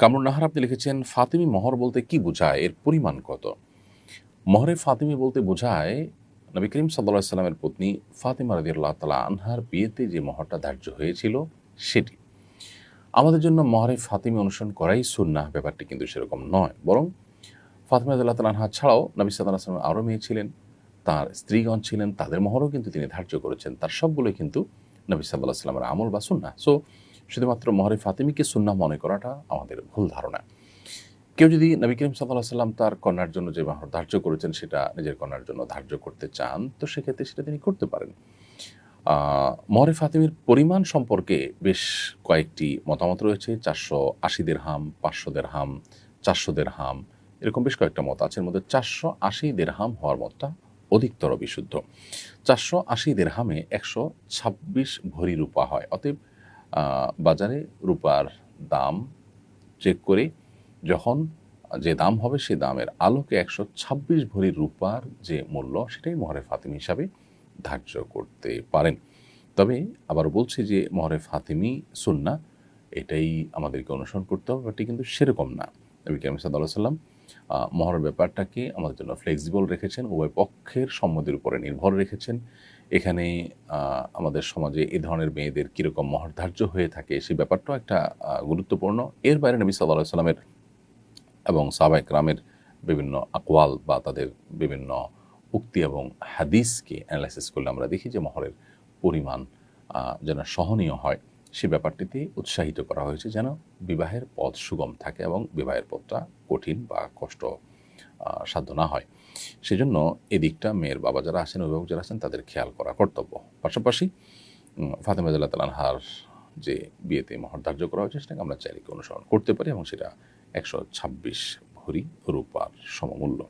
কামরুন নাহার আপনি লিখেছেন, ফাতিমি মহর বলতে কি বোঝায়? এর পরিমাণ কত? মহরে ফাতিমি বলতে বোঝায়, নবী করিম সাল্লা সাল্লামের পত্নী ফাতিমা রাজি আল্লাহ তালা আনহার বিয়েতে যে মহরটা ধার্য হয়েছিল, সেটি। আমাদের জন্য মহরে ফাতিমি অনুসরণ করাই সুন্না ব্যাপারটি কিন্তু সেরকম নয়। বরং ফাতিমা তাআলা আনহা ছাড়াও নবী সাল্লাহ সাল্লাম আরও মেয়ে ছিলেন, তার স্ত্রীগণ ছিলেন, তাদের মহরও কিন্তু তিনি ধার্য করেছেন, তার সবগুলোই কিন্তু নবী সাল্লাহ সাল্লামের আমল বা সুন্না সো শুধুমাত্র মহরে ফাতিমিকে সুন্না মনে করাটা আমাদের ভুল ধারণা। কেউ যদি নবী করিম সাল্লাহ সাল্লাম তার কন্যার জন্য যে মহর ধার্য করেছেন, সেটা নিজের কন্যার জন্য ধার্য করতে চান, তো সেক্ষেত্রে সেটা তিনি করতে পারেন। মহরে ফাতিমির পরিমাণ সম্পর্কে বেশ কয়েকটি মতামত রয়েছে। চারশো আশিদের হাম পাঁচশো দেড়হাম, চারশো দেড়হাম, এরকম বেশ কয়েকটা মত আছে। এর মধ্যে চারশো আশি দেড়হাম হওয়ার মতটা অধিকতর বিশুদ্ধ। চারশো আশি দেড়হামে একশো ছাব্বিশ ভরি রূপা হয়। অতএব বাজারে রূপার দাম চেক করে। যখন যে দাম হবে সেই দামের আলোকে একশো ছাব্বিশ ভরি রূপার যে মূল্য, সেটাই মহরে ফাতিমি হিসাবে ধার্য করতে পারেন। তবে আবার বলছি যে মহরে ফাতিমি সুন্না, এটাই আমাদেরকে অনুসরণ করতে হবে। এটি কিন্তু সেরকম না। নবী করিম সাল্লাহ সাল্লাম মহরের ব্যাপারটাকে আমাদের জন্য ফ্লেক্সিবল রেখেছেন, উভয় পক্ষের সম্মতির উপরে নির্ভর রেখেছেন। এখানে আমাদের সমাজে এ ধরনের মেয়েদের কীরকম মহর ধার্য হয়ে থাকে সেই ব্যাপারটাও একটা গুরুত্বপূর্ণ। এর বাইরে নবী সাল্লাহ সাল্লামের এবং সাবাইক রামের বিভিন্ন আকওয়াল বা তাদের বিভিন্ন উক্তি এবং হাদিসকে অ্যানালাইসিস করলে আমরা দেখি যে মহরের পরিমাণ যেন সহনীয় হয়। সে ব্যাপারটিতে উৎসাহিত করা হয়েছে যেন বিবাহের পথ সুগম থাকে এবং বিবাহের পথটা কঠিন বা কষ্ট সাধ্য না হয়। সেজন্য এদিকটা মেয়ের বাবা যারা আছেন, অভিভাবক যারা আছেন, তাদের খেয়াল করা কর্তব্য। পাশাপাশি ফাতেমাজাল্লাহ ফাতেমা জাল্লাহ তালানহার যে বিয়েতে মহর ধার্য করা হয়েছে, সেটাকে আমরা চাইলে অনুসরণ করতে পারি এবং সেটা একশো ছাব্বিশ ভরি রূপার সমমূল্য।